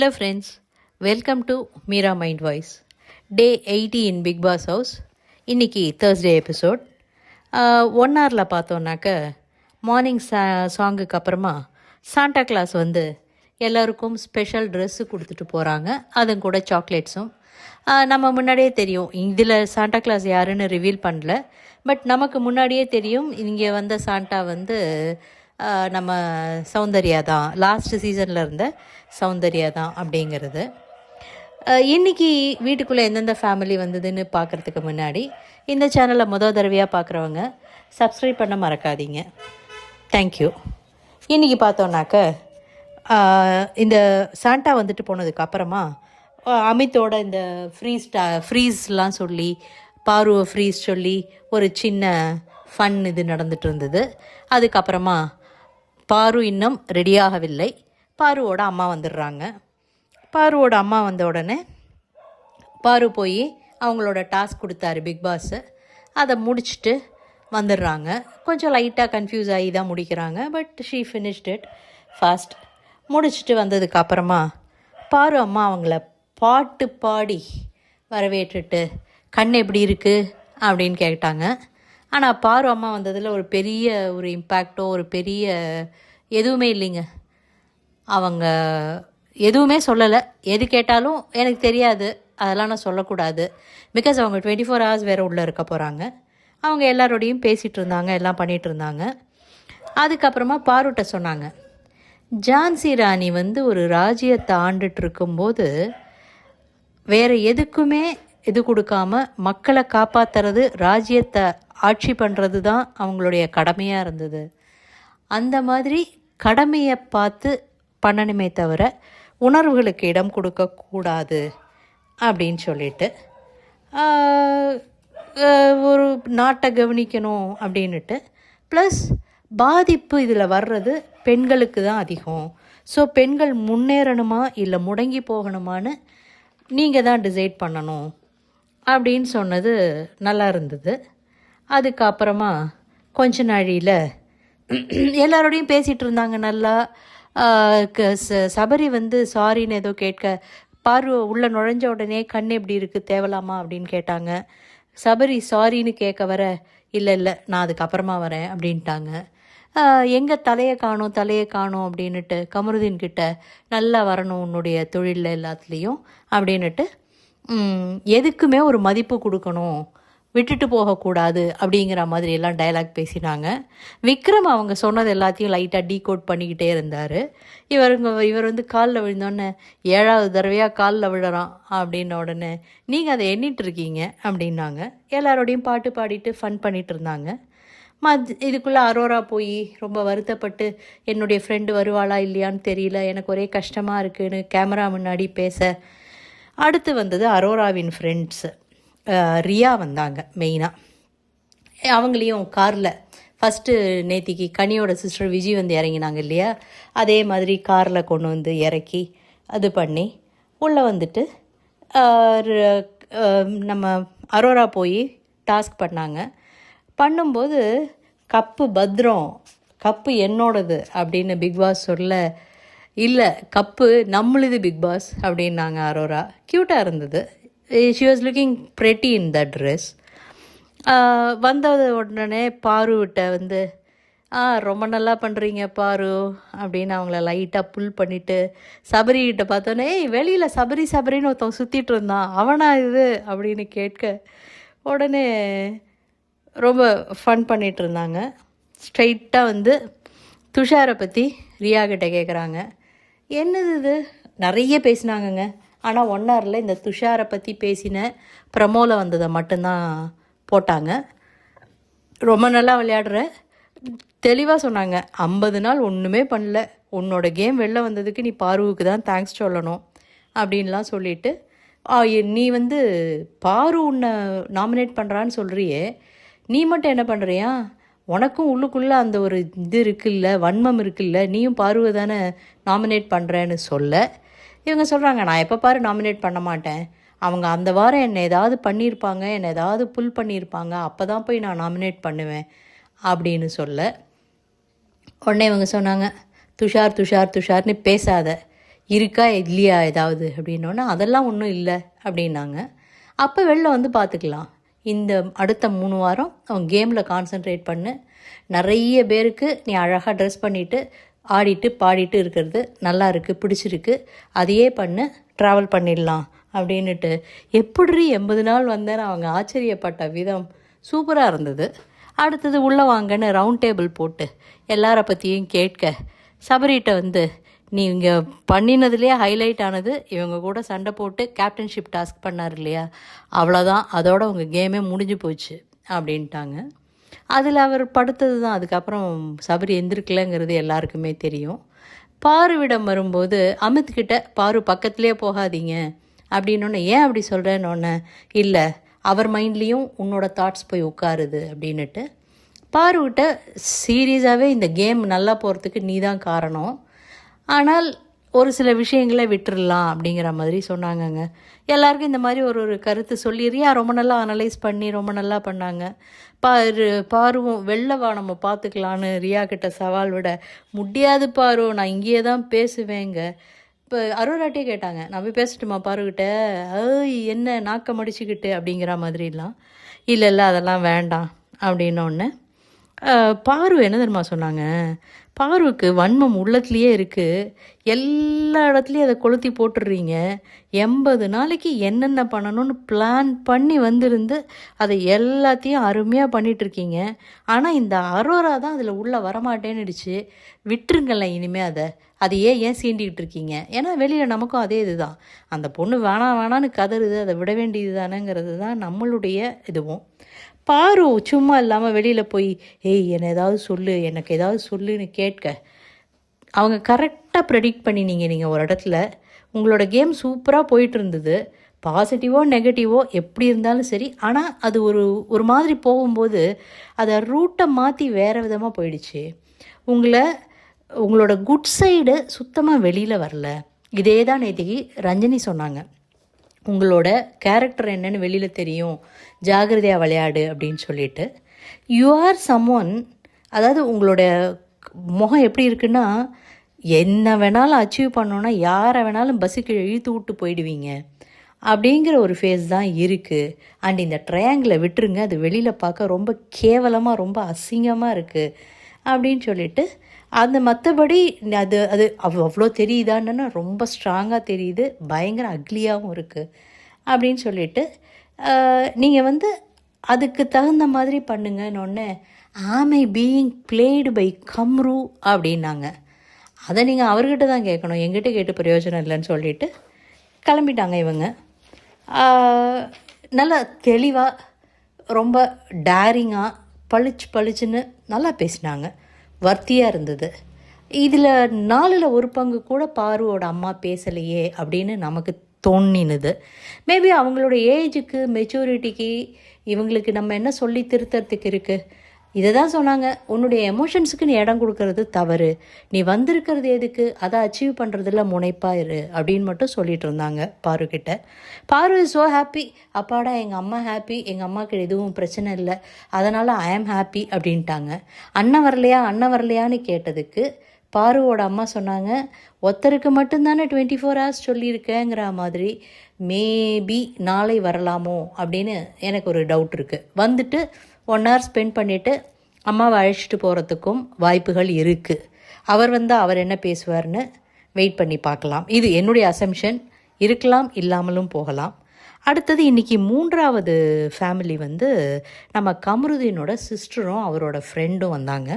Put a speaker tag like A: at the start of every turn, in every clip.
A: Hello friends welcome to Meera mind voice day eighty in Bigg Boss house இன்றைக்கி Thursday episode one ஹவரில் பார்த்தோன்னாக்க morning சா சாங்குக்கு அப்புறமா Santa Claus வந்து எல்லாருக்கும் ஸ்பெஷல் ட்ரெஸ்ஸு கொடுத்துட்டு போகிறாங்க அதுவும் கூட சாக்லேட்ஸும் uh, நம்ம முன்னாடியே தெரியும் இதில் சாண்டா கிளாஸ் யாருன்னு ரிவீல் பண்ணல. பட் நமக்கு முன்னாடியே தெரியும் இங்கே வந்த சாண்டா வந்து நம்ம சௌந்தர்யா தான். லாஸ்ட் சீசனில் இருந்த சௌந்தர்யா தான் அப்படிங்கிறது. இன்றைக்கி இன்னைக்கு வீட்டுக்குள்ளே எந்தெந்த ஃபேமிலி வந்ததுன்னு பார்க்குறதுக்கு முன்னாடி இந்த சேனலை முதல் தடவையாக பார்க்குறவங்க சப்ஸ்கிரைப் பண்ண மறக்காதீங்க. தேங்க்யூ இன்றைக்கி பார்த்தோன்னாக்க இந்த சாண்டா வந்துட்டு போனதுக்கு அப்புறமா அமித்தோட இந்த ஃப்ரீஸ் ஃப்ரீஸ்லாம் சொல்லி பாருவை ஃப்ரீஸ் சொல்லி ஒரு சின்ன ஃபன் இது நடந்துட்டு இருந்தது. அதுக்கப்புறமா பாரு இன்னும் ரெடியாகவில்லை. பாருவோட அம்மா வந்துடுறாங்க. பாருவோட அம்மா வந்த உடனே பாரு போய் அவங்களோட டாஸ்க் கொடுத்தாரு பிக் பாஸ். அதை முடிச்சுட்டு வந்துடுறாங்க. கொஞ்சம் லைட்டாக கன்ஃபியூஸ் ஆகி தான் முடிக்கிறாங்க. But she finished it fast முடிச்சுட்டு வந்ததுக்கு அப்புறமா பாரு அம்மா அவங்கள பாட்டு பாடி வரவேற்றுட்டு கண் எப்படி இருக்குது அப்படின்னு கேட்டாங்க. ஆனால் பாரு அம்மா வந்ததில் ஒரு பெரிய ஒரு இம்பேக்டோ ஒரு பெரிய எதுவுமே இல்லைங்க. அவங்க எதுவுமே சொல்லலை. எது கேட்டாலும் எனக்கு தெரியாது. அதெல்லாம் நான் சொல்லக்கூடாது. பிகாஸ் அவங்க டுவெண்ட்டி ஃபோர் ஹவர்ஸ் வேறு உள்ளே இருக்க போகிறாங்க அவங்க எல்லாரோடையும் பேசிகிட்டு இருந்தாங்க எல்லாம் பண்ணிகிட்டு இருந்தாங்க. அதுக்கப்புறமா பாருட்ட சொன்னாங்க. ஜான்சி ராணி வந்து ஒரு ராஜ்யத்தை ஆண்டுட்டு இருக்கும்போது வேறு எதுக்குமே இது கொடுக்காம மக்களை காப்பாற்றுறது ராஜ்யத்தை ஆட்சி பண்ணுறது தான் அவங்களுடைய கடமையாக இருந்தது. அந்த மாதிரி கடமையை பார்த்து பண்ணணுமே தவிர உணர்வுகளுக்கு இடம் கொடுக்கக்கூடாது அப்படின்னு சொல்லிட்டு ஒரு நாட்டை கவனிக்கணும் அப்படின்னுட்டு ப்ளஸ் பாதிப்பு இதில் வர்றது பெண்களுக்கு தான் அதிகம். ஸோ பெண்கள் முன்னேறணுமா இல்லை முடங்கி போகணுமான்னு நீங்கள் தான் டிசைட் பண்ணணும். அப்படின்னு சொன்னது நல்லா இருந்தது. அதுக்கப்புறமா கொஞ்ச நாழியில் எல்லாரோடையும் பேசிகிட்டு இருந்தாங்க நல்லா. க- ச- சபரி வந்து சாரின்னு ஏதோ கேட்க பார்வை உள்ளே நுழைஞ்ச உடனே கண் எப்படி இருக்குது தேவலாமா? அப்படின்னு கேட்டாங்க. சபரி சாரின்னு கேட்க வர இல்லை இல்லை நான் அதுக்கப்புறமா வரேன் அப்படின்ட்டாங்க. எங்கே தலையை காணும் தலையை காணும் அப்படின்னுட்டு கமருதீன் கிட்ட நல்லா வரணும் உன்னுடைய தொழிலில் எல்லாத்துலேயும் அப்படின்னுட்டு எதுக்குமே ஒரு மதிப்பு கொடுக்கணும் விட்டுட்டு போகக்கூடாது அப்படிங்கிற மாதிரி எல்லாம் டயலாக் பேசினாங்க. விக்ரம் அவங்க சொன்னது எல்லாத்தையும் லைட்டாக டீகோட் பண்ணிக்கிட்டே இருந்தார். இவருங்க இவர் வந்து காலில் விழுந்தோடனே ஏழாவது தடவையாக காலில் விழறான் அப்படின்ன உடனே நீங்கள் அதை எண்ணிட்டு இருக்கீங்க அப்படின்னாங்க. எல்லாரோடையும் பாட்டு பாடிட்டு ஃபன் பண்ணிட்டு இருந்தாங்க. மத் இதுக்குள்ளே அரோரா போய் ரொம்ப வருத்தப்பட்டு என்னுடைய ஃப்ரெண்டு வருவாளா இல்லையான்னு தெரியல எனக்கு ஒரே கஷ்டமாக இருக்குன்னு கேமரா முன்னாடி பேச அடுத்து வந்தது அரோராவின் ஃப்ரெண்ட்ஸு ரியா வந்தாங்க மெயினாக அவங்களையும் காரில் ஃபஸ்ட்டு நேத்திக்கு கனியோட சிஸ்டர் விஜய் வந்து இறங்கினாங்க இல்லையா? அதே மாதிரி காரில் கொண்டு வந்து இறக்கி அது பண்ணி உள்ளே வந்துட்டு நம்ம அரோரா போய் டாஸ்க் பண்ணாங்க. பண்ணும்போது கப்பு பத்ரம் கப்பு என்னோடது அப்படின்னு பிக் பாஸ் சொல்ல இல்லை கப்பு நம்மளுது பிக் பாஸ் அப்படின்னாங்க அரோரா. க்யூட்டாக இருந்தது. She was looking pretty in the dress வந்தது உடனே பாருவிட்ட வந்து ஆ ரொம்ப நல்லா பண்ணுறீங்க பாரு அப்படின்னு அவங்கள லைட்டாக புல் பண்ணிவிட்டு சபரிக்கிட்ட பார்த்தோன்னே ஏய் வெளியில் சபரி சபரின்னு ஒருத்தன் சுற்றிட்டு இருந்தான். அவனா இது? அப்படின்னு கேட்க உடனே ரொம்ப ஃபன் பண்ணிகிட்டு இருந்தாங்க. ஸ்ட்ரைட்டாக வந்து துஷாரை பற்றி ரியாகிட்ட கேட்குறாங்க என்னது இது? நிறைய பேசினாங்கங்க. ஆனால் ஒன் ஹவரில் இந்த துஷாரை பற்றி பேசின ப்ரமோவில் வந்ததை மட்டும்தான் போட்டாங்க. ரொம்ப நல்லா விளையாடுற. தெளிவாக சொன்னாங்க. ஐம்பது நாள் ஒன்றுமே பண்ணல. உன்னோட கேம் வெளில வந்ததுக்கு நீ பார்வுக்கு தான் தேங்க்ஸ் சொல்லணும் அப்படின்லாம் சொல்லிட்டு நீ வந்து பாரு உன்னை நாமினேட் பண்ணுறான்னு சொல்கிறியே நீ மட்டும் என்ன பண்ணுறியா உனக்கும் உள்ளுக்குள்ளே அந்த ஒரு இது இருக்குல்ல வன்மம் இருக்குல்ல நீயும் பாருவை தானே நாமினேட் பண்ணுறேன்னு சொல்ல. இவங்க சொல்கிறாங்க நான் எப்போ பாரு நாமினேட் பண்ண மாட்டேன். அவங்க அந்த வாரம் என்னை ஏதாவது பண்ணியிருப்பாங்க என்னை ஏதாவது புல் பண்ணியிருப்பாங்க அப்போ தான் போய் நான் நாமினேட் பண்ணுவேன் அப்படின்னு சொல்ல. உடனே இவங்க சொன்னாங்க துஷார் துஷார் துஷார்னு பேசாத. இருக்கா இல்லையா ஏதாவது? அப்படின்னோன்னா அதெல்லாம் ஒன்றும் இல்லை அப்படின்னாங்க. அப்போ வெளில வந்து பார்த்துக்கலாம் இந்த அடுத்த மூணு வாரம் அவன் கேமில் கான்சென்ட்ரேட் பண்ணு. நிறைய பேருக்கு நீ அழகாக ட்ரெஸ் பண்ணிவிட்டு ஆடிட்டு பாடிட்டு இருக்கிறது நல்லா இருக்குது பிடிச்சிருக்கு. அதையே பண்ணு ட்ராவல் பண்ணிடலாம் அப்படின்னுட்டு. எப்படி எண்பது நாள் வந்தேன்னு அவங்க ஆச்சரியப்பட்ட விதம் சூப்பராக இருந்தது. அடுத்தது உள்ளே வாங்கன்னு ரவுண்ட் டேபிள் போட்டு எல்லார பற்றியும் கேட்க சபரிட்ட வந்து நீங்கள் பண்ணினதுலேயே ஹைலைட் ஆனது இவங்க கூட சண்டை போட்டு கேப்டன்ஷிப் டாஸ்க் பண்ணார் இல்லையா? அவ்வளோதான் அதோட உங்கள் கேமே முடிஞ்சு போச்சு அப்படின்ட்டாங்க. அதில் அவர் படுத்தது தான் அதுக்கப்புறம் சபரி எந்திருக்கலைங்கிறது எல்லாருக்குமே தெரியும். பாருவிடம் வரும்போது அமித்கிட்ட பாரு பக்கத்துலேயே போகாதீங்க. அப்படின்னொன்னே ஏன் அப்படி சொல்கிறேன்னொன்னே இல்லை அவர் மைண்ட்லேயும் உன்னோட தாட்ஸ் போய் உட்காருது. அப்படின்னுட்டு பாருக்கிட்ட சீரியஸாகவே இந்த கேம் நல்லா போகிறதுக்கு நீ தான் காரணம். ஆனால் ஒரு சில விஷயங்களை விட்டுறலாம் அப்படிங்கிற மாதிரி சொன்னாங்கங்க. எல்லாருக்கும் இந்த மாதிரி ஒரு ஒரு கருத்து சொல்லிடுறியா ரொம்ப நல்லா அனலைஸ் பண்ணி ரொம்ப நல்லா பண்ணாங்க? பாரு பாருவோம் வெளில வா நம்ம பார்த்துக்கலான்னு ரியா கிட்ட சவால் விட. முடியாது பாரு நான் இங்கேயே தான் பேசுவேங்க. இப்போ அரோராட்டே கேட்டாங்க. நான் போய் பேசட்டுமா பாருக்கிட்ட ஏய் என்ன நாக்க அடிச்சுக்கிட்டு அப்படிங்கிற மாதிரிலாம். இல்லை இல்லை அதெல்லாம் வேண்டாம் அப்படின்னோடனே பாரு என்ன தெரியுமா சொன்னாங்க? பார்வைக்கு வன்மம் உள்ளத்துலேயே இருக்குது எல்லா இடத்துலையும் அதை கொளுத்தி போட்டுடுறீங்க எண்பது நாளைக்கு என்னென்ன பண்ணணும்னு பிளான் பண்ணி வந்திருந்து அதை எல்லாத்தையும் அருமையாக பண்ணிகிட்ருக்கீங்க ஆனால் இந்த அரோரா தான் அதில் உள்ளே வரமாட்டேன்னுடுச்சு. விட்டுருங்களேன் இனிமேல் அதை. அதையே ஏன் ஏன் சீண்டிக்கிட்டு இருக்கீங்க? ஏன்னா வெளியில் நமக்கும் அதே இதுதான். அந்த பொண்ணு வேணாம் வேணான்னு கதறுது அதை விட வேண்டியது தானேங்கிறது தான் நம்மளுடைய இதுவும். பாரு சும்மா இல்லாமல் வெளியில் போய் ஏய் என்னை ஏதாவது சொல்லு எனக்கு ஏதாவது சொல்லுன்னு கேட்க. அவங்க கரெக்டாக ப்ரெடிக்ட் பண்ணினீங்க நீங்கள் ஒரு இடத்துல. உங்களோட கேம் சூப்பராக போயிட்டு இருந்தது பாசிட்டிவோ நெகட்டிவோ எப்படி இருந்தாலும் சரி. ஆனால் அது ஒரு ஒரு மாதிரி போகும்போது அதை ரூட்டை மாற்றி வேறு விதமாக போயிடுச்சு. உங்களை உங்களோட குட் சைடு சுத்தமாக வெளியில் வரல. இதே தான் நேற்றுக்கு ரஞ்சனி சொன்னாங்க. உங்களோட கேரக்டர் என்னன்னு வெளியில் தெரியும். ஜாகிரதையாக விளையாடு அப்படின்னு சொல்லிட்டு. யூ ஆர் சம் ஒன் அதாவது உங்களோட முகம் எப்படி இருக்குன்னா என்ன வேணாலும் அச்சீவ் பண்ணோன்னா யாரை வேணாலும் பஸ்ஸுக்கு இழுத்து விட்டு போயிடுவீங்க. அப்படிங்கிற ஒரு ஃபேஸ் தான் இருக்குது அண்ட் இந்த ட்ரையாங்கிளை விட்டுருங்க. அது வெளியில் பார்க்க ரொம்ப கேவலமாக ரொம்ப அசிங்கமாக இருக்குது அப்படின்னு சொல்லிட்டு அந்த மற்றபடி அது அது அவ் அவ்வளோ தெரியுதான்னு ரொம்ப ஸ்ட்ராங்காக தெரியுது. பயங்கர அக்லியாகவும் இருக்குது அப்படின்னு சொல்லிட்டு நீங்கள் வந்து அதுக்கு தகுந்த மாதிரி பண்ணுங்கன்னு ஆமை பீயிங் பிளேடு பை கம்ரு அப்படின்னாங்க. அதை நீங்கள் அவர்கிட்ட தான் கேட்கணும். எங்கிட்ட கேட்டு பிரயோஜனம் இல்லைன்னு சொல்லிட்டு கிளம்பிட்டாங்க இவங்க. நல்லா தெளிவாக ரொம்ப டேரிங்காக பளிச்சு பளிச்சுன்னு நல்லா பேசினாங்க. வர்த்தியாக இருந்தது. இதில் நாலில் ஒரு பங்கு கூட பாருவோட அம்மா பேசலையே அப்படின்னு நமக்கு தோணினது. மேபி அவங்களோட ஏஜுக்கு மெச்சூரிட்டிக்கு இவங்களுக்கு நம்ம என்ன சொல்லி திருத்தறதுக்கு இருக்குது இதை தான் சொன்னாங்க. உன்னுடைய எமோஷன்ஸுக்கு நீ இடம் கொடுக்கறது தவறு. நீ வந்திருக்கிறது எதுக்கு? அதை அச்சீவ் பண்ணுறதுல முனைப்பாக இரு அப்படின்னு மட்டும் சொல்லிட்டு இருந்தாங்க பாருக்கிட்ட பாரு இஸ் ஸோ ஹாப்பி அப்பாடா எங்கள் அம்மா ஹாப்பி எங்கள் அம்மாவுக்கு எதுவும் பிரச்சனை இல்லை. அதனால் ஐ ஆம் ஹாப்பி அப்படின்ட்டாங்க. அண்ணன் வரலையா? அண்ணன் வரலையான்னு கேட்டதுக்கு பாருவோட அம்மா சொன்னாங்க ஒருத்தருக்கு மட்டும்தானே டுவெண்ட்டி ஃபோர் ஹவர்ஸ் சொல்லியிருக்கேங்கிற மாதிரி மேபி நாளை வரலாமோ? அப்படின்னு எனக்கு ஒரு டவுட் இருக்குது வந்துட்டு ஒன் ஹவர் ஸ்பெண்ட் பண்ணிவிட்டு அம்மாவை அழைச்சிட்டு போகிறதுக்கும் வாய்ப்புகள் இருக்குது அவர் வந்தால் அவர் என்ன பேசுவார்னு வெயிட் பண்ணி பார்க்கலாம். இது என்னுடைய அசம்ஷன் இருக்கலாம் இல்லாமலும் போகலாம். அடுத்தது இன்றைக்கி மூன்றாவது ஃபேமிலி வந்து நம்ம கமருதீனோட சிஸ்டரும் அவரோட ஃப்ரெண்டும் வந்தாங்க.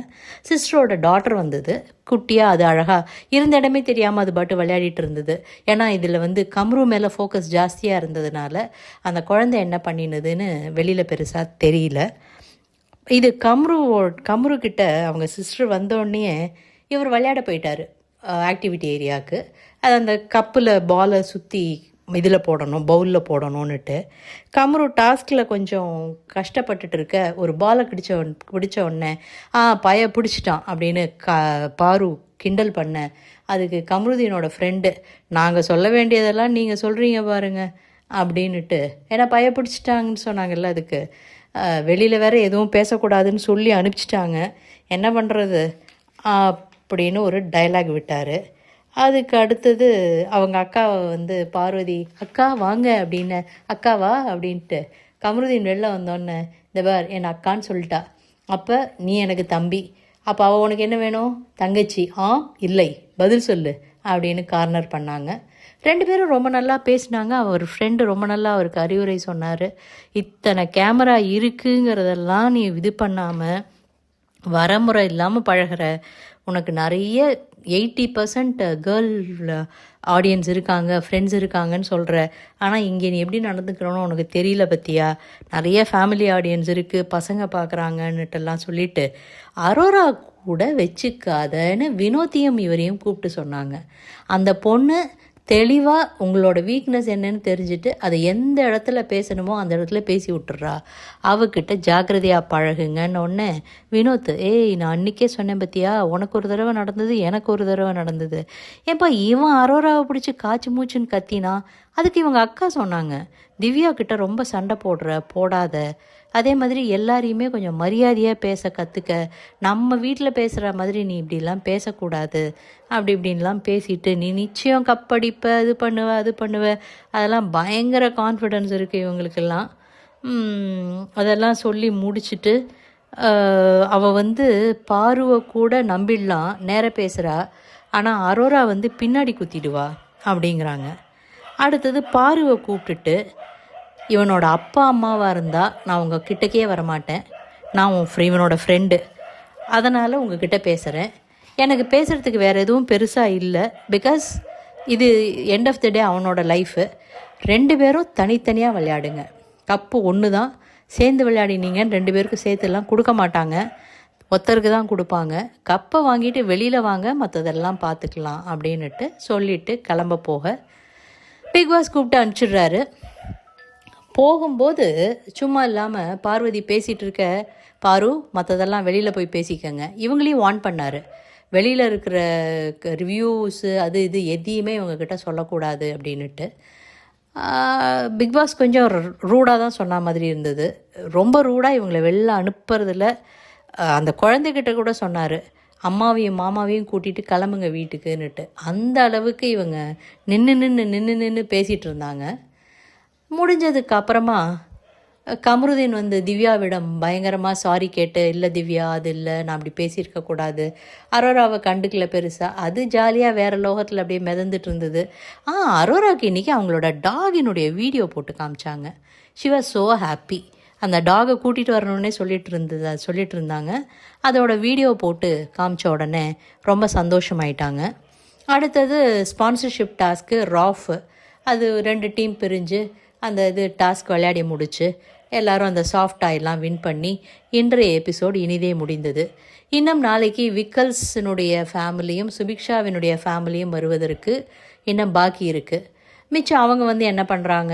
A: சிஸ்டரோட டாட்டர் வந்தது. குட்டியாக அது அழகாக இருந்த இடமே தெரியாமல் அது பாட்டு விளையாடிட்டு இருந்தது. ஏன்னா இதில் வந்து கம்ரு மேலே ஃபோக்கஸ் ஜாஸ்தியாக இருந்ததுனால அந்த குழந்தை என்ன பண்ணினதுன்னு வெளியில் பெருசாக தெரியல. இது கம்ரு கம்ரு கிட்ட அவங்க சிஸ்டர் வந்தோடனே இவர் விளையாட போயிட்டார் ஆக்டிவிட்டி ஏரியாவுக்கு அது அந்த கப்பில் பாலை சுற்றி இதில் போடணும் பவுலில் போடணும்னுட்டு. கம்ரு டாஸ்கில் கொஞ்சம் கஷ்டப்பட்டுட்டு இருக்க ஒரு பாலை பிடிச்ச பிடிச்ச உடனே ஆ பய பிடிச்சிட்டான் அப்படின்னு க பாரு கிண்டல் பண்ண. அதுக்கு கம்ருதீனோட ஃப்ரெண்டு நாங்கள் சொல்ல வேண்டியதெல்லாம் நீங்கள் சொல்கிறீங்க பாருங்க அப்படின்னுட்டு. ஏன்னா பய பிடிச்சிட்டாங்கன்னு சொன்னாங்கல்ல அதுக்கு. வெளியில் வேற எதுவும் பேசக்கூடாதுன்னு சொல்லி அனுப்பிச்சிட்டாங்க. என்ன பண்ணுறது அப்படின்னு ஒரு டைலாக் விட்டார். அதுக்கு அடுத்தது அவங்க அக்காவை வந்து பார்வதி அக்கா வாங்க அப்படின்னு அக்காவா? அப்படின்ட்டு கமருதீன் வெளில வந்தோன்னே இந்த பார் என் அக்கான்னு சொல்லிட்டா. அப்போ நீ எனக்கு தம்பி. அப்போ அவள் உனக்கு என்ன வேணும்? தங்கச்சி. ஆ இல்லை. பதில் சொல்லு. அப்படின்னு கார்னர் பண்ணாங்க. ரெண்டு பேரும் ரொம்ப நல்லா பேசினாங்க. அவர் ஃப்ரெண்டு ரொம்ப நல்லா அவருக்கு அறிவுரை சொன்னார். இத்தனை கேமரா இருக்குங்கிறதெல்லாம் நீ இது பண்ணாமல் வரமுறை இல்லாமல் பழகுற. உனக்கு நிறைய எயிட்டி பர்சன்ட் கேர்ள் ஆடியன்ஸ் இருக்காங்க ஃப்ரெண்ட்ஸ் இருக்காங்கன்னு சொல்கிற ஆனால் இங்கே நீ எப்படி நடந்துக்கிறோன்னு உனக்கு தெரியல பற்றியா நிறைய ஃபேமிலி ஆடியன்ஸ் இருக்குது பசங்க பார்க்குறாங்கன்னுட்டெல்லாம் சொல்லிட்டு அரோரா கூட வச்சுக்காதன்னு வினோத்தியம் இவரையும் கூப்பிட்டு சொன்னாங்க. அந்த பொண்ணு தெளிவாக உங்களோட வீக்னஸ் என்னன்னு தெரிஞ்சுட்டு அதை எந்த இடத்துல பேசணுமோ அந்த இடத்துல பேசி விட்டுறா. அவகிட்ட ஜாக்கிரதையாக பழகுங்கன்னு ஒன்று வினோத் ஏய் நான் அன்றைக்கே சொன்னேன் பத்தியா? உனக்கு ஒரு தடவை நடந்தது எனக்கு ஒரு தடவை நடந்தது. ஏப்பா இவன் அரோராவை பிடிச்சி காய்ச்சி மூச்சுன்னு கத்தினா? அதுக்கு இவங்க அக்கா சொன்னாங்க. திவ்யா கிட்ட ரொம்ப சண்டை போடுற போடாத. அதே மாதிரி எல்லாரையுமே கொஞ்சம் மரியாதையாக பேச கற்றுக்க நம்ம வீட்டில் பேசுகிற மாதிரி நீ இப்படிலாம் பேசக்கூடாது அப்படி இப்படின்லாம் பேசிட்டு நீ நிச்சயம் கப்படிப்ப இது பண்ணுவ அது பண்ணுவ அதெல்லாம் பயங்கர கான்ஃபிடென்ஸ் இருக்குது இவங்களுக்கெல்லாம். அதெல்லாம் சொல்லி முடிச்சுட்டு அவள் வந்து பார்வை கூட நம்பிடலாம் நேர பேசுகிறா ஆனால் அரோரா வந்து பின்னாடி குத்திடுவா அப்படிங்கிறாங்க. அடுத்தது பார்வை கூப்பிட்டுட்டு இவனோட அப்பா அம்மாவாக இருந்தால் நான் உங்கள் கிட்டக்கே வரமாட்டேன். நான் உன் ஃப்ரீ இவனோட ஃப்ரெண்டு அதனால் உங்ககிட்ட பேசுகிறேன் எனக்கு பேசுகிறதுக்கு வேறு எதுவும் பெருசாக இல்லை. பிகாஸ் இது எண்ட் ஆஃப் த டே அவனோட லைஃபு ரெண்டு பேரும் தனித்தனியாக விளையாடுங்க. கப்பு ஒன்று தான் சேர்ந்து விளையாடினீங்கன்னு ரெண்டு பேருக்கும் சேர்த்துலாம் கொடுக்க மாட்டாங்க. ஒருத்தருக்கு தான் கொடுப்பாங்க. கப்பை வாங்கிட்டு வெளியில் வாங்க மற்றதெல்லாம் பார்த்துக்கலாம் அப்படின்னுட்டு சொல்லிட்டு கிளம்ப போக. பிக் பாஸ் கூப்பிட்டு அனுப்பிச்சிடுறாரு. போகும்போது சும்மா இல்லாமல் பார்வதி பேசிகிட்டு இருக்க பாரு மற்றதெல்லாம் வெளியில் போய் பேசிக்கங்க. இவங்களையும் வான் பண்ணார். வெளியில் இருக்கிற ரிவ்யூஸு அது இது எதையுமே இவங்கக்கிட்ட சொல்லக்கூடாது அப்படின்னுட்டு. பிக் பாஸ் கொஞ்சம் ரூடாக தான் சொன்ன மாதிரி இருந்தது. ரொம்ப ரூடாக இவங்களை வெளில அனுப்புறதுல அந்த குழந்தைகிட்ட கூட சொன்னார். அம்மாவையும் மாமாவையும் கூட்டிகிட்டு கிளம்புங்க வீட்டுக்குன்னுட்டு. அந்த அளவுக்கு இவங்க நின்று நின்று நின்று நின்று பேசிகிட்டு இருந்தாங்க. முடிஞ்சதுக்கு அப்புறமா கமருதீன் வந்து திவ்யாவிடம் பயங்கரமாக சாரி கேட்டு இல்லை திவ்யா அது இல்லை நான் அப்படி பேசியிருக்கக்கூடாது அரோராவை கண்டுக்கல பெருசாக அது ஜாலியாக வேறு லோகத்தில் அப்படியே மிதந்துட்டு இருந்தது. ஆ அரோராக்கு இன்றைக்கி அவங்களோட டாகினுடைய வீடியோ போட்டு காமிச்சாங்க. ஷி வாஸ் ஸோ ஹாப்பி அந்த டாகை கூட்டிகிட்டு வரணுன்னே சொல்லிட்டு இருந்தது சொல்லிட்டு இருந்தாங்க. அதோட வீடியோ போட்டு காமிச்ச உடனே ரொம்ப சந்தோஷமாயிட்டாங்க. அடுத்தது ஸ்பான்சர்ஷிப் டாஸ்க்கு ராஃப் அது ரெண்டு டீம் பிரிஞ்சு அந்த இது டாஸ்க் விளையாடி முடித்து எல்லாரும் அந்த சாஃப்ட் டாயெல்லாம் வின் பண்ணி இன்றைய எபிசோட் இனிதே முடிந்தது. இன்னும் நாளைக்கு விக்கல்ஸினுடைய ஃபேமிலியும் சுபிக்ஷாவினுடைய ஃபேமிலியும் வருவதற்கு இன்னும் பாக்கி இருக்குது மிச்சம் அவங்க வந்து என்ன பண்ணுறாங்க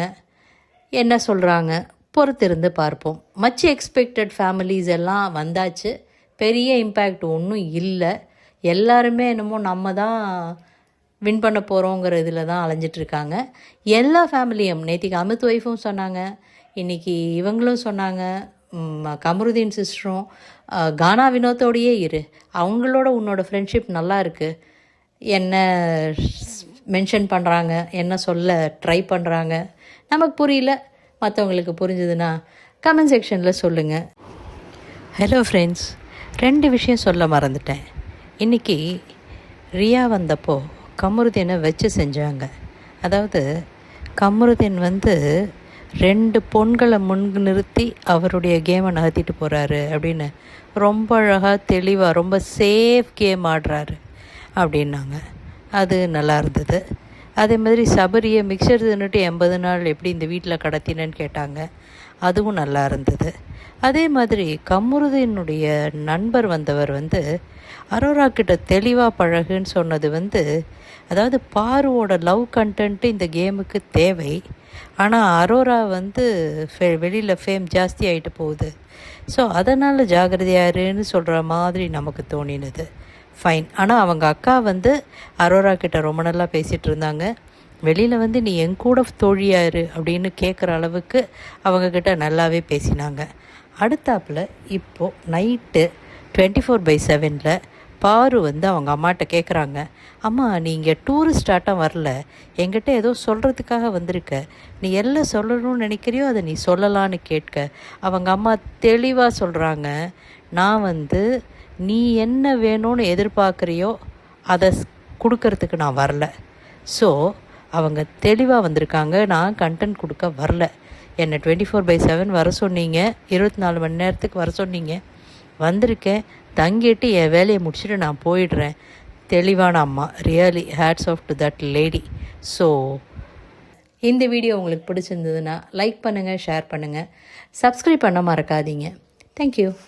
A: என்ன சொல்கிறாங்க பொறுத்திருந்து பார்ப்போம். மச் எக்ஸ்பெக்டட் ஃபேமிலிஸ் எல்லாம் வந்தாச்சு. பெரிய இம்பேக்ட் ஒன்றும் இல்லை. எல்லாருமே என்னமோ நம்ம தான் வின் பண்ண போகிறோங்கிற இதில் தான் அலைஞ்சிட்ருக்காங்க. எல்லா ஃபேமிலியும் நேற்றுக்கு அமித் ஒய்ஃபும் சொன்னாங்க இன்னைக்கு இவங்களும் சொன்னாங்க கமருதீன் சிஸ்டரும் கானா வினோத்தோடையே இரு அவங்களோட உன்னோட ஃப்ரெண்ட்ஷிப் நல்லா இருக்குது என்ன மென்ஷன் பண்ணுறாங்க என்ன சொல்ல ட்ரை பண்ணுறாங்க நமக்கு புரியல மற்றவங்களுக்கு புரிஞ்சுதுன்னா கமெண்ட் செக்ஷனில் சொல்லுங்கள் ஹலோ ஃப்ரெண்ட்ஸ் ரெண்டு விஷயம் சொல்ல மறந்துட்டேன். இன்றைக்கி ரியா வந்தப்போ கமருதீனை வச்சு செஞ்சாங்க. அதாவது கமருதீன் வந்து ரெண்டு பொண்களை முன் நிறுத்தி அவருடைய கேமை நகர்த்திட்டு போகிறாரு அப்படின்னு ரொம்ப அழகாக தெளிவாக ரொம்ப சேஃப் கேம் ஆடுறாரு அப்படின்னாங்க. அது நல்லா இருந்தது. அதே மாதிரி சபரியை மிக்சர் தின்னுட்டு எண்பது நாள் எப்படி இந்த வீட்டில் கடத்தினேன்னு கேட்டாங்க. அதுவும் நல்லா இருந்தது. அதே மாதிரி கமருதீனுடைய நண்பர் வந்தவர் வந்து அரோரா கிட்ட தெளிவாக பழகுன்னு சொன்னது வந்து அதாவது பாருவோட லவ் கண்டென்ட்டு இந்த கேமுக்கு தேவை. ஆனால் அரோரா வந்து ஃபே வெளியில் ஃபேம் ஜாஸ்தி ஆகிட்டு போகுது. ஸோ அதனால் ஜாகிரதையாருன்னு சொல்கிற மாதிரி நமக்கு தோணினது. ஃபைன் ஆனால் அவங்க அக்கா வந்து அரோரா கிட்ட ரொம்ப நல்லா பேசிகிட்டு இருந்தாங்க. வெளியில் வந்து நீ என் கூட தோழியாரு அப்படின்னு கேட்குற அளவுக்கு அவங்கக்கிட்ட நல்லாவே பேசினாங்க. அடுத்தாப்புல இப்போது நைட்டு டுவெண்ட்டி ஃபோர் பை செவனில் பாரு வந்து அவங்க அம்மாட்ட கேட்குறாங்க அம்மா நீங்கள் டூரிஸ்டாட்டம் வரல. எங்கிட்ட ஏதோ சொல்கிறதுக்காக வந்திருக்க. நீ எல்லாம் சொல்லணும்னு நினைக்கிறியோ அதை நீ சொல்லலான்னு கேட்க. அவங்க அம்மா தெளிவாக சொல்கிறாங்க நான் வந்து நீ என்ன வேணும்னு எதிர்பார்க்குறியோ அதை ஸ்- கொடுக்கறதுக்கு நான் வரல. ஸோ அவங்க தெளிவாக வந்திருக்காங்க. நான் கண்டென்ட் கொடுக்க வரல. என்னை டுவெண்ட்டி ஃபோர் பை செவன் வர சொன்னீங்க. இருபத்தி நாலு மணி நேரத்துக்கு வர சொன்னீங்க. வந்திருக்கேன். தங்கிட்டு என் வேலையை முடிச்சுட்டு நான் போயிடுறேன். தெளிவான அம்மா. Really hats off to that lady so இந்த வீடியோ உங்களுக்கு பிடிச்சிருந்ததுன்னா லைக் பண்ணுங்கள் ஷேர் பண்ணுங்கள் சப்ஸ்கிரைப் பண்ண மறக்காதீங்க. தேங்க்யூ